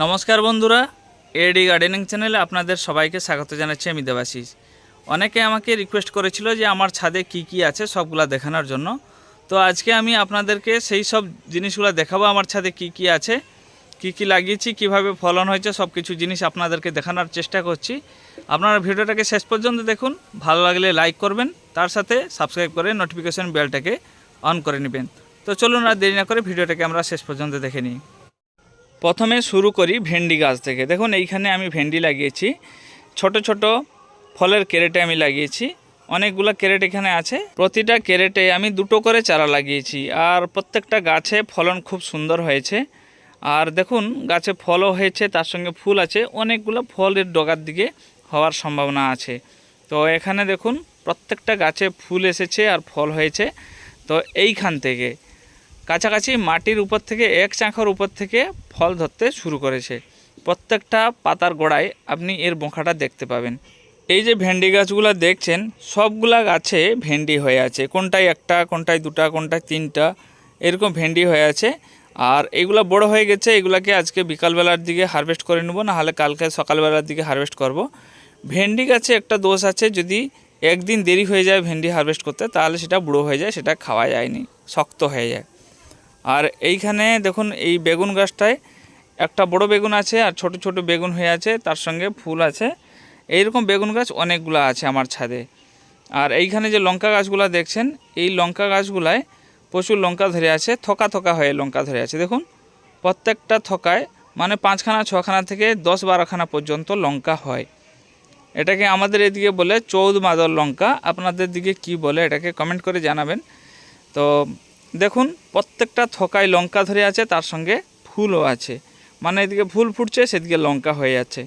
নমস্কার বন্ধুরা এডি গার্ডেনিং চ্যানেলে আপনাদের সবাইকে স্বাগত জানাচ্ছি আমি দেবাশিস। অনেকে আমাকে রিকোয়েস্ট করেছিল যে আমার ছাদে কি কি আছে সবগুলা দেখানোর জন্য। তো আজকে আমি আপনাদেরকে সেই সব জিনিসগুলো দেখাবো, আমার ছাদে কি কি আছে, কি কি লাগিয়েছি, কীভাবে ফলন হয়েছে সব কিছু জিনিস আপনাদেরকে দেখানোর চেষ্টা করছি। আপনারা ভিডিওটাকে শেষ পর্যন্ত দেখুন, ভালো লাগলে লাইক করবেন, তার সাথে সাবস্ক্রাইব করে নোটিফিকেশন বেলটাকে অন করে নেবেন। তো চলুন আর দেরি না করে ভিডিওটাকে আমরা শেষ পর্যন্ত দেখে নিই। প্রথমে শুরু করি ভেন্ডি গাছ থেকে। দেখুন, এইখানে আমি ভেন্ডি লাগিয়েছি। ছোট ছোট ফলের ক্যারেটে আমি লাগিয়েছি। অনেকগুলো ক্যারেট এখানে আছে। প্রতিটা ক্যারেটে আমি দুটো করে চারা লাগিয়েছি। আর প্রত্যেকটা গাছে ফলন খুব সুন্দর হয়েছে। আর দেখুন, গাছে ফলও হয়েছে, তার সঙ্গে ফুল আছে। অনেকগুলো ফলের ডগার দিকে হওয়ার সম্ভাবনা আছে। তো এখানে দেখুন, প্রত্যেকটা গাছে ফুল এসেছে আর ফল হয়েছে। তো এইখান থেকে কাছাকাছি মাটির উপর থেকে, এক চাঁখার উপর থেকে ফল ধরতে শুরু করেছে। প্রত্যেকটা পাতার গোড়ায় আপনি এর বোঁখাটা দেখতে পাবেন। এই যে ভেন্ডি গাছগুলো দেখছেন, সবগুলা গাছে ভেন্ডি হয়ে আছে। কোনটায় একটা কোনটায় দুটা কোনটায় তিনটা, এরকম ভেন্ডি হয়ে আছে। আর এগুলো বড় হয়ে গেছে, এগুলাকে আজকে বিকালবেলার দিকে হারভেস্ট করে নেব না হলে কালকে সকালবেলার দিকে হারভেস্ট করব। ভেন্ডি গাছে একটা দোষ আছে, যদি একদিন দেরি হয়ে যায় ভেন্ডি হারভেস্ট করতে, তাহলে সেটা বুড়ো হয়ে যায়, সেটা খাওয়া যায়নি, শক্ত হয়ে যায়। আর এইখানে দেখুন, এই বেগুন গাছটায় একটা বড় বেগুন আছে আর ছোট ছোট বেগুন হয়ে আছে, তার সঙ্গে ফুল আছে। এইরকম বেগুন গাছ অনেকগুলো আছে আমার ছাদে। আর এইখানে যে লঙ্কা গাছগুলো দেখছেন, এই লঙ্কা গাছগুলায় প্রচুর লঙ্কা ধরে আছে, থোকা থোকা হয়ে লঙ্কা ধরে আছে। দেখুন, প্রত্যেকটা থোকায় মানে পাঁচখানা, ছখানা থেকে দশ বারোখানা পর্যন্ত লঙ্কা হয়। এটাকে আমাদের এদিকে বলে চৌদ মাদল লঙ্কা। আপনাদের দিকে কি বলে, এটাকে কমেন্ট করে জানাবেন। তো দেখুন, প্রত্যেকটা থকায় লঙ্কা ধরে আছে, তার সঙ্গে ফুলও আছে। মানে এদিকে ফুল ফুটছে, সেদিকে লঙ্কা হয়ে যাচ্ছে।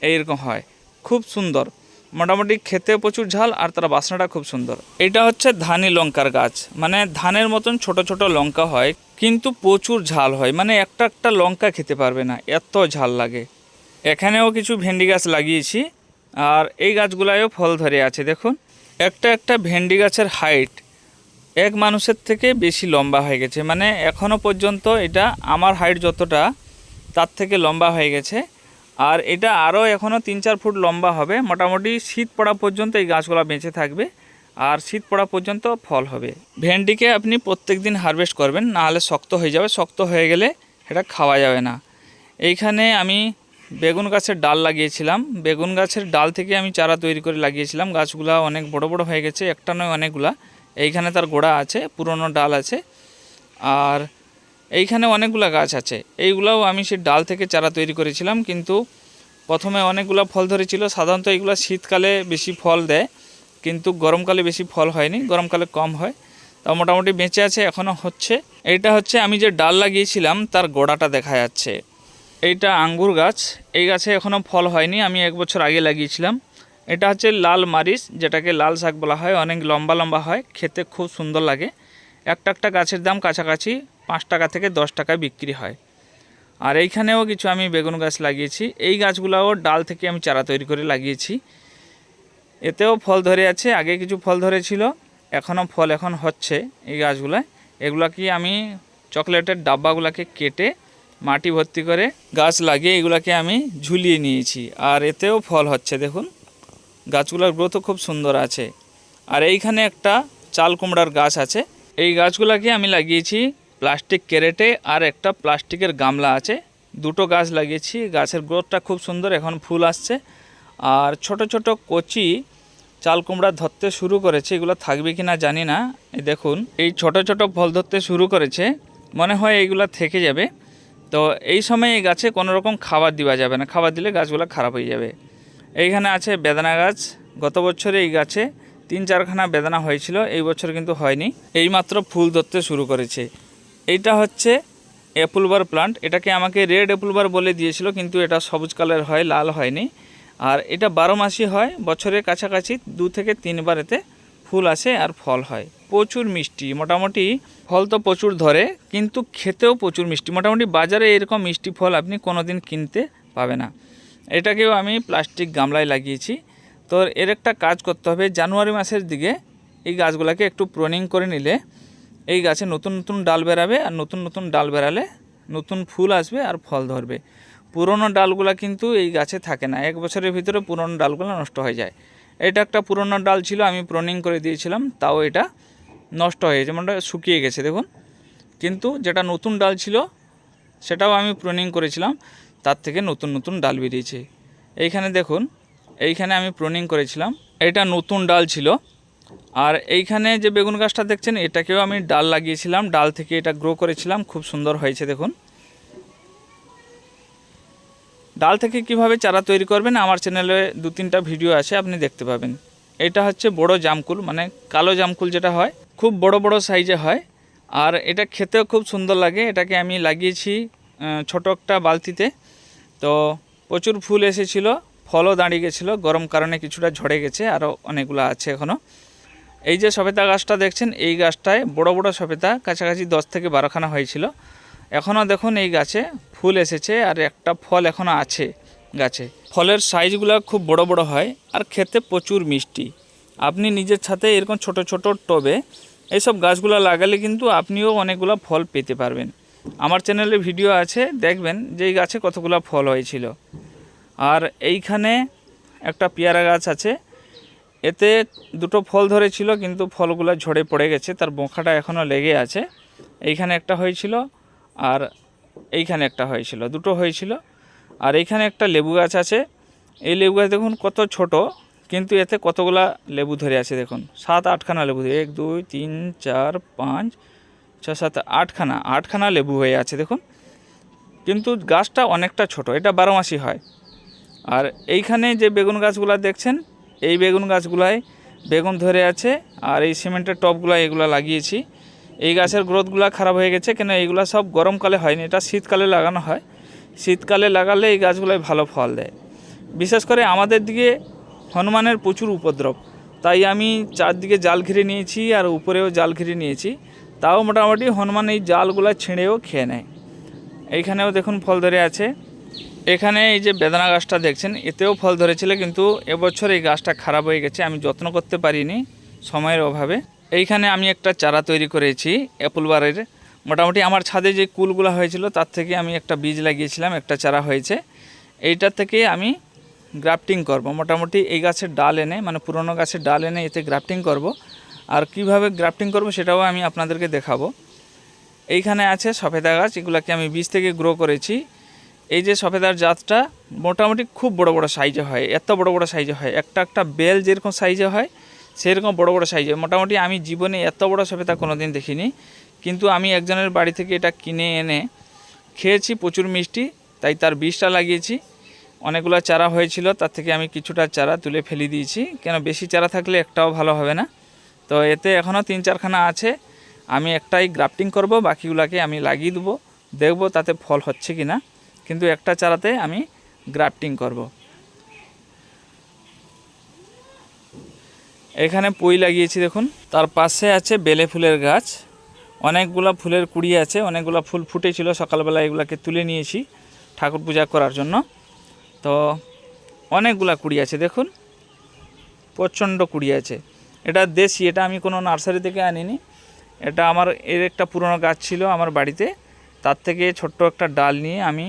এইরকম হয়। খুব সুন্দর। মোটামুটি খেতে প্রচুর ঝাল, আর তার বাসনাটা খুব সুন্দর। এটা হচ্ছে ধানি লঙ্কার গাছ। মানে ধানের মতন ছোট ছোট লঙ্কা হয়, কিন্তু প্রচুর ঝাল হয়। মানে একটা একটা লঙ্কা খেতে পারবে না, এত ঝাল লাগে। এখানেও কিছু ভেন্ডি গাছ লাগিয়েছি, আর এই গাছগুলায়ও ফল ধরে আছে, দেখুন। একটা একটা ভেন্ডি গাছের হাইট এক মানুষের থেকে বেশি লম্বা হয়ে গেছে। মানে এখনও পর্যন্ত এটা আমার হাইট যতটা, তার থেকে লম্বা হয়ে গেছে। আর এটা আরও এখনও তিন চার ফুট লম্বা হবে। মোটামুটি শীত পড়া পর্যন্ত এই গাছগুলো বেঁচে থাকবে। আর শীত পড়া পর্যন্ত ফল হবে। ভেন্ডিকে আপনি প্রত্যেক দিন হারভেস্ট করবেন, নাহলে শক্ত হয়ে যাবে। শক্ত হয়ে গেলে এটা খাওয়া যাবে না। এইখানে আমি বেগুন গাছের ডাল লাগিয়েছিলাম। বেগুন গাছের ডাল থেকে আমি চারা তৈরি করে লাগিয়েছিলাম। গাছগুলা অনেক বড় বড় হয়ে গেছে। একটা নয় অনেকগুলা। এইখানে তার গোড়া আছে, পুরনো ডাল আছে। আর এইখানে অনেকগুলো গাছ আছে। এইগুলোও আমি সেই ডাল থেকে চারা তৈরি করেছিলাম, কিন্তু প্রথমে অনেকগুলো ফল ধরেছিল। সাধারণত এইগুলো শীতকালে বেশি ফল দেয়, কিন্তু গরমকালে বেশি ফল হয়নি, গরমকালে কম হয়। তা মোটামুটি বেঁচে আছে এখনও হচ্ছে। এইটা হচ্ছে আমি যে ডাল লাগিয়েছিলাম, তার গোড়াটা দেখা যাচ্ছে। এইটা আঙ্গুর গাছ, এই গাছে এখনও ফল হয়নি, আমি এক বছর আগে লাগিয়েছিলাম। এটা হচ্ছে লাল মারিচ, যেটাকে লাল শাক বলা হয়, অনেক লম্বা লম্বা হয়, খেতে খুব সুন্দর লাগে। একটা একটা গাছের দাম কাছাকাছি পাঁচ টাকা থেকে দশ টাকায় বিক্রি হয়। আর এইখানেও কিছু আমি বেগুন গাছ লাগিয়েছি। এই গাছগুলোও ডাল থেকে আমি চারা তৈরি করে লাগিয়েছি। এতেও ফল ধরে আছে, আগে কিছু ফল ধরেছিল, এখনও ফল এখন হচ্ছে এই গাছগুলায়। এগুলা কি আমি চকলেটের ডাব্বাগুলোকে কেটে মাটি ভর্তি করে গাছ লাগিয়ে এগুলাকে আমি ঝুলিয়ে নিয়েছি। আর এতেও ফল হচ্ছে, দেখুন। গাছগুলোর গ্রোথও খুব সুন্দর আছে। আর এইখানে একটা চাল কুমড়ার গাছ আছে। এই গাছগুলোকে আমি লাগিয়েছি প্লাস্টিক ক্যারেটে আর একটা প্লাস্টিকের গামলা আছে। দুটো গাছ লাগিয়েছি, গাছের গ্রোথটা খুব সুন্দর, এখন ফুল আসছে। আর ছোট ছোট কচি চাল কুমড়া ধরতে শুরু করেছে, এগুলো থাকবে কি না জানি না। দেখুন, এই ছোট ছোট ফল ধরতে শুরু করেছে, মনে হয় এইগুলো থেকে যাবে। তো এই সময় এই গাছে কোনো রকম খাবার দেওয়া যাবে না। খাবার দিলে গাছগুলো খারাপ হয়ে যাবে। এইখানে আছে বেদানা গাছ। গত বছরে এই গাছে তিন চারখানা বেদানা হয়েছিল, এই বছর কিন্তু হয়নি। এইমাত্র ফুল ধরতে শুরু করেছে। এইটা হচ্ছে অ্যাপুলবার প্লান্ট এটাকে আমাকে রেড অ্যাপুলবার বলে দিয়েছিল, কিন্তু এটা সবুজ কালার হয়, লাল হয়নি। আর এটা বারো মাসই হয়, বছরের কাছাকাছি দু থেকে তিনবার এতে ফুল আসে আর ফল হয়। প্রচুর মিষ্টি, মোটামুটি ফল তো প্রচুর ধরে, কিন্তু খেতেও প্রচুর মিষ্টি। মোটামুটি বাজারে এরকম মিষ্টি ফল আপনি কোনো দিন কিনতে পাবে না। এটাকেও আমি প্লাস্টিক গামলায় লাগিয়েছি। তো এর একটা কাজ করতে হবে, জানুয়ারি মাসের দিকে এই গাছগুলোকে একটু প্রনিং করে নিলে এই গাছে নতুন নতুন ডাল বেরাবে আর নতুন নতুন ডাল বেরালে নতুন ফুল আসবে আর ফল ধরবে। পুরনো ডালগুলা কিন্তু এই গাছে থাকে না, এক বছরের ভিতরে পুরনো ডালগুলো নষ্ট হয়ে যায়। এটা একটা পুরনো ডাল ছিল, আমি প্রনিং করে দিয়েছিলাম, তাও এটা নষ্ট হয়ে গেছে মানে শুকিয়ে গেছে, দেখুন। কিন্তু যেটা নতুন ডাল ছিল, সেটাও আমি প্রনিং করেছিলাম। তার থেকে নতুন নতুন ডাল বেরিয়েছে। এইখানে দেখুন, এইখানে আমি প্রনিং করেছিলাম। এটা নতুন ডাল ছিল। আর এইখানে যে বেগুন গাছটা দেখছেন, এটাকেও আমি ডাল লাগিয়েছিলাম। ডাল থেকে এটা গ্রো করেছিলাম। খুব সুন্দর হয়েছে, দেখুন। ডাল থেকে কীভাবে চারা তৈরি করবেন, আমার চ্যানেলে দু তিনটা ভিডিও আছে, আপনি দেখতে পাবেন। এটা হচ্ছে বড় জামকুল মানে কালো জামকুল যেটা হয়, খুব বড় বড় সাইজে হয়। আর এটা খেতেও খুব সুন্দর লাগে। এটাকে আমি লাগিয়েছি ছোট একটা বালতিতে। তো প্রচুর ফুল এসেছিল, ফলও দাঁড়িয়ে গেছিল, গরম কারণে কিছুটা ঝরে গেছে আরও অনেকগুলো আছে এখনও এই যে সবেতা গাছটা দেখছেন, এই গাছটায় বড় বড় সবেতা, কাছাকাছি দশ থেকে বারোখানা হয়েছিল। এখনও দেখুন এই গাছে ফুল এসেছে, আর একটা ফল এখনও আছে গাছে। ফলের সাইজগুলো খুব বড় বড় হয়, আর খেতে প্রচুর মিষ্টি। আপনি নিজের ছাতে এরকম ছোট ছোট টবে, এইসব গাছগুলো লাগালে কিন্তু আপনিও অনেকগুলো ফল পেতে পারবেন। আমার চ্যানেলে ভিডিও আছে, দেখবেন যে এই গাছে কতগুলো ফল হয়েছিল। আর এইখানে একটা পেয়ারা গাছ আছে, এতে দুটো ফল ধরেছিল, কিন্তু ফলগুলো ঝরে পড়ে গেছে, তার বোঁখাটা এখনও লেগে আছে। এইখানে একটা হয়েছিল, আর এইখানে একটা হয়েছিল, দুটো হয়েছিল। আর এইখানে একটা লেবু গাছ আছে, এই লেবু গাছ দেখুন কত ছোট, কিন্তু এতে কতগুলা লেবু ধরে আছে দেখুন, সাত আটখানা লেবু ধরে, এক, দুই, তিন, চার, পাঁচ ছ সাত আটখানা আটখানা লেবু হয়ে আছে, দেখুন। কিন্তু গাছটা অনেকটা ছোট, এটা বারো মাসি হয়। আর এইখানে যে বেগুন গাছগুলো দেখছেন, এই বেগুন গাছগুলায় বেগুন ধরে আছে, আর এই সিমেন্টের টপগুলো এগুলো লাগিয়েছি। এই গাছের গ্রোথগুলো খারাপ হয়ে গেছে, কেন এইগুলো সব গরমকালে হয়নি, এটা শীতকালে লাগানো হয়। শীতকালে লাগালে এই গাছগুলোয় ভালো ফল দেয়। বিশেষ করে আমাদের দিকে হনুমানের প্রচুর উপদ্রব, তাই আমি চারদিকে জাল ঘিরে নিয়েছি, আর উপরেও জাল ঘিরে নিয়েছি। তাও মোটামুটি হনুমান এই জালগুলো ছিঁড়েও খেয়ে নেয়। এইখানেও দেখুন ফল ধরে আছে। এখানে এই যে বেদানা গাছটা দেখছেন, এতেও ফল ধরেছিল কিন্তু এবছর এই গাছটা খারাপ হয়ে গেছে, আমি যত্ন করতে পারিনি সময়ের অভাবে। এইখানে আমি একটা চারা তৈরি করেছি অ্যাপল বারের। মোটামুটি আমার ছাদে যে কুলগুলো হয়েছিল, তার থেকে আমি একটা বীজ লাগিয়েছিলাম, একটা চারা হয়েছে। এইটা থেকে আমি গ্রাফটিং করব। মোটামুটি এই গাছের ডাল এনে মানে পুরনো গাছের ডাল এনে এতে গ্রাফটিং করব। আর কীভাবে গ্রাফটিং করব সেটাও আমি আপনাদেরকে দেখাবো। এইখানে আছে সফেদা গাছ, এগুলাকে আমি বীজ থেকে গ্রো করেছি। এই যে সফেদার জাতটা মোটামুটি খুব বড় বড় সাইজে হয়, এত বড় বড় সাইজে হয়। একটা একটা বেল যেরকম সাইজে হয়, সেরকম বড় বড় সাইজে মোটামুটি আমি জীবনে এত বড় সফেদা কোনো দিন দেখিনি। কিন্তু আমি একজনের বাড়ি থেকে এটা কিনে এনে খেয়েছি, প্রচুর মিষ্টি, তাই তার বীজটা লাগিয়েছি। অনেকগুলো চারা হয়েছিল, তার থেকে আমি কিছুটা চারা তুলে ফেলে দিয়েছি। কেন বেশি চারা থাকলে একটাও ভালো হবে না। তো এতে এখনও তিন চারখানা আছে। আমি একটাই গ্রাফটিং করব, বাকিগুলাকে আমি লাগিয়ে দেবো। দেখব তাতে ফল হচ্ছে কি না কিন্তু একটা চারাতে আমি গ্রাফটিং করব। এখানে পই লাগিয়েছি দেখুন। তার পাশে আছে বেলে ফুলের গাছ। অনেকগুলো ফুলের কুড়ি আছে, অনেকগুলো ফুল ফুটেছিল। সকালবেলা এগুলাকে তুলে নিয়েছি ঠাকুর পূজা করার জন্য। তো অনেকগুলা কুড়ি আছে দেখুন। প্রচণ্ড কুড়ি আছে। এটা দেশি, এটা আমি কোনো নার্সারি থেকে আনিনি। এটা আমার, এর একটা পুরনো গাছ ছিল আমার বাড়িতে। তার থেকে ছোট্ট একটা ডাল নিয়ে আমি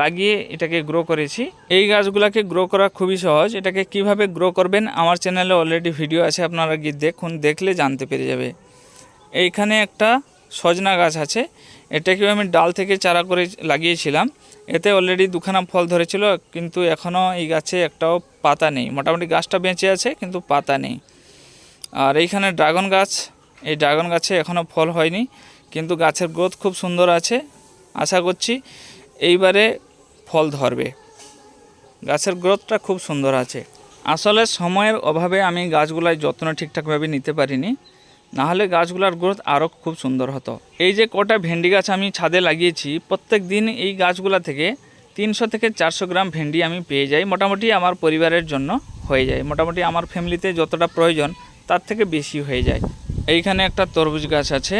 লাগিয়ে এটাকে গ্রো করেছি। এই গাছগুলোকে গ্রো করা খুবই সহজ। এটাকে কীভাবে গ্রো করবেন আমার চ্যানেলে অলরেডি ভিডিও আছে, আপনারা গিয়ে দেখুন, দেখলে জানতে পেরে যাবে। এইখানে একটা সজনা গাছ আছে। এটাকেও আমি ডাল থেকে চারা করে লাগিয়েছিলাম। এতে অলরেডি দুখানা ফল ধরেছিল, কিন্তু এখনও এই গাছে একটাও পাতা নেই। মোটামুটি গাছটা বেঁচে আছে, কিন্তু পাতা নেই। আর এইখানে ড্রাগন গাছ, এই ড্রাগন গাছে এখনও ফল হয়নি, কিন্তু গাছের গ্রোথ খুব সুন্দর আছে। আশা করছি এইবারে ফল ধরবে। গাছের গ্রোথটা খুব সুন্দর আছে। আসলে সময়ের অভাবে আমি গাছগুলার যত্ন ঠিকঠাকভাবে নিতে পারিনি, নাহলে গাছগুলার গ্রোথ আরও খুব সুন্দর হতো। এই যে কটা ভেন্ডি গাছ আমি ছাদে লাগিয়েছি, প্রত্যেক দিন এই গাছগুলা থেকে তিনশো থেকে চারশো গ্রাম ভেন্ডি আমি পেয়ে যাই, মোটামুটি আমার পরিবারের জন্য হয়ে যায়। মোটামুটি আমার ফ্যামিলিতে যতটা প্রয়োজন তার থেকে বেশি হয়ে যায়। এইখানে একটা তরমুজ গাছ আছে।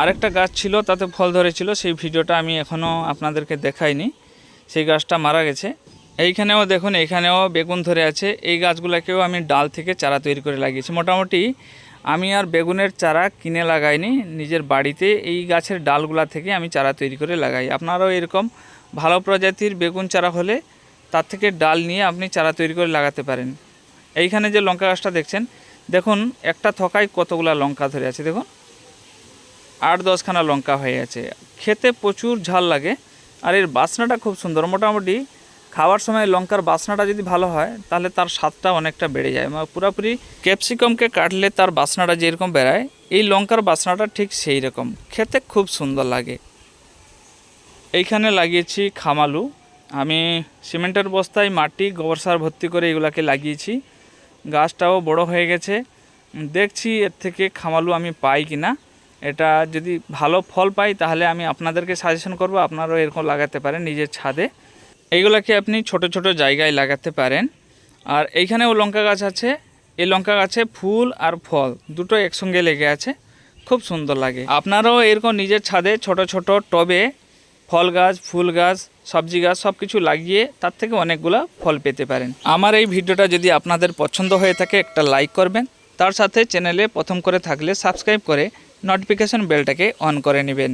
আরেকটা গাছ ছিল, তাতে ফল ধরেছিল, সেই ভিডিওটা আমি এখনও আপনাদেরকে দেখাইনি। সেই গাছটা মারা গেছে। এইখানেও দেখুন, এইখানেও বেগুন ধরে আছে। এই গাছগুলোকেও আমি ডাল থেকে চারা তৈরি করে লাগিয়েছি। মোটামুটি আমি আর বেগুনের চারা কিনে লাগাইনি, নিজের বাড়িতে এই গাছের ডালগুলা থেকে আমি চারা তৈরি করে লাগাই। আপনারাও এরকম ভালো প্রজাতির বেগুন চারা হলে তার থেকে ডাল নিয়ে আপনি চারা তৈরি করে লাগাতে পারেন। এইখানে যে লঙ্কা গাছটা দেখছেন দেখুন, একটা থকায় কতগুলা লঙ্কা ধরে আছে, দেখুন। আট দশখানা লঙ্কা হয়ে আছে। খেতে প্রচুর ঝাল লাগে, আর এর বাসনাটা খুব সুন্দর। মোটামুটি খাওয়ার সময় লঙ্কার বাসনাটা যদি ভালো হয়, তাহলে তার স্বাদটা অনেকটা বেড়ে যায়। মানে পুরোপুরি ক্যাপসিকামকে কাটলে তার বাসনাটা যেরকম বেড়ায়, এই লঙ্কার বাসনাটা ঠিক সেই রকম। খেতে খুব সুন্দর লাগে। এইখানে লাগিয়েছি খামালু। আমি সিমেন্টের বস্তায় মাটি, গোবর সার ভর্তি করে এগুলাকে লাগিয়েছি। গাছটাও বড় হয়ে গেছে। দেখছি এর থেকে খামালু আমি পাই কি না এটা যদি ভালো ফল পাই তাহলে আমি আপনাদেরকে সাজেশন করব, আপনারাও এরকম লাগাতে পারেন নিজের ছাদে। এইগুলাকে আপনি ছোট ছোট জায়গায় লাগাতে পারেন। আর এইখানেও লঙ্কা গাছ আছে। এই লঙ্কা গাছে ফুল আর ফল দুটো একসঙ্গে লেগে আছে। খুব সুন্দর লাগে। আপনারাও এরকম নিজের ছাদে ছোট ছোট টবে ফল গাছ, ফুল গাছ সবজি গাছ সব কিছু লাগিয়ে তার থেকে অনেকগুলো ফল পেতে পারেন। আমার এই ভিডিওটা যদি আপনাদের পছন্দ হয়ে থাকে, একটা লাইক করবেন। তার সাথে চ্যানেলে প্রথম করে থাকলে সাবস্ক্রাইব করে নোটিফিকেশন বেলটাকে অন করে নেবেন।